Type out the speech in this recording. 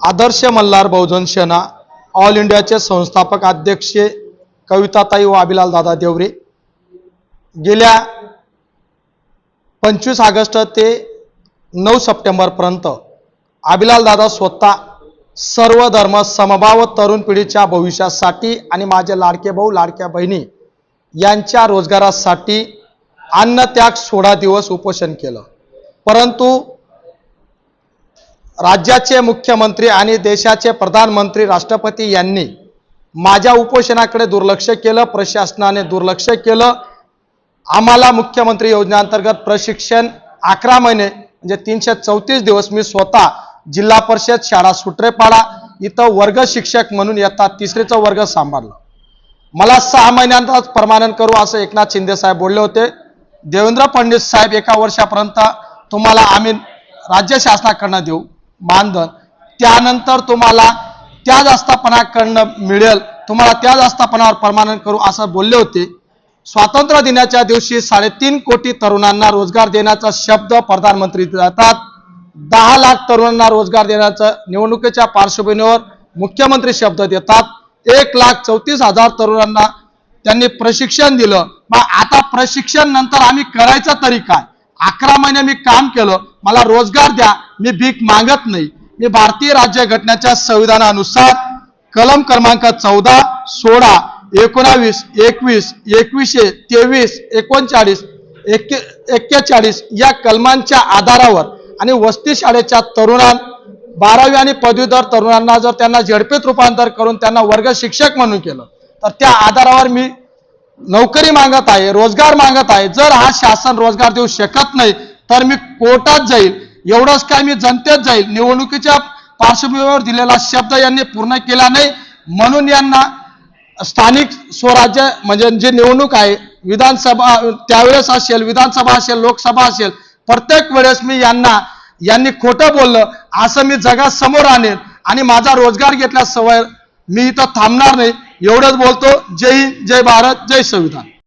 आदर्श मल्हार बहुजन सेना all इंडियाचे संस्थापक अध्यक्ष कविताताई व अभिलाल दादा देवरे. गेल्या पंचवीस ऑगस्ट ते नऊ सप्टेंबरपर्यंत अभिलाल दादा स्वतः सर्व धर्म समभाव तरुण पिढीच्या भविष्यासाठी आणि माझे लाडके भाऊ लाडक्या बहिणी यांच्या रोजगारासाठी अन्नत्याग सोळा दिवस उपोषण केलं. परंतु राज्याचे मुख्यमंत्री आणि देशाचे प्रधानमंत्री राष्ट्रपती यांनी माझ्या उपोषणाकडे दुर्लक्ष केलं प्रशासनाने दुर्लक्ष केलं. आम्हाला मुख्यमंत्री योजनेअंतर्गत प्रशिक्षण अकरा महिने म्हणजे तीनशे चौतीस दिवस मी स्वतः जिल्हा परिषद शाळा सुटरेपाडा इथं वर्ग शिक्षक म्हणून येतात तिसरीचा वर्ग सांभाळलं. मला सहा महिन्यांतच परमानंट करू असं एकनाथ शिंदे साहेब बोलले होते. देवेंद्र फडणवीस साहेब एका वर्षापर्यंत तुम्हाला आम्ही राज्य शासनाकडनं देऊ. मानधन. त्यानंतर तुम्हाला त्या जास्तपणाकडनं मिळेल. तुम्हाला त्या जास्तपणावर परमानंट करू असं बोलले होते. स्वातंत्र्य दिनाच्या दिवशी साडेतीन कोटी तरुणांना रोजगार देण्याचा शब्द प्रधानमंत्री देतात दहा लाख तरुणांना रोजगार देण्याचं निवडणुकीच्या पार्श्वभूमीवर मुख्यमंत्री शब्द देतात. एक लाख चौतीस हजार तरुणांना त्यांनी प्रशिक्षण दिलं. मग आता प्रशिक्षण नंतर आम्ही करायचं तरी काय? अकरा महिने मी काम केलं. मला रोजगार द्या. मी भीक मागत नाही. मी भारतीय राज्य घटनेच्या संविधानानुसार कलम क्रमांक चौदा सोळा एकोणावीस एकवीस एकवीसशे तेवीस एकोणचाळीस एक्के एक्केचाळीस या कलमांच्या आधारावर आणि वस्ती शाळेच्या तरुणां बारावी आणि पदवीधर तरुणांना जर त्यांना झडपेत रूपांतर करून त्यांना वर्ग शिक्षक म्हणून केलं तर त्या आधारावर मी नोकरी मागत आहे रोजगार मागत आहे. जर हा शासन रोजगार देऊ शकत नाही तर मी कोर्टात जाईल. एवढंच काय मी जनतेत जाईल. निवडणुकीच्या पार्श्वभूमीवर दिलेला शब्द यांनी पूर्ण केला नाही. म्हणून यांना स्थानिक स्वराज्य म्हणजे जे निवडणूक आहे विधानसभा त्यावेळेस असेल विधानसभा असेल लोकसभा असेल प्रत्येक वेळेस मी यांना यांनी खोटं बोललं असं मी जगासमोर आणेन आणि माझा रोजगार घेतल्या सवय मी इथं थांबणार नाही. एवढंच बोलतो. जय हिंद जय भारत जय संविधान.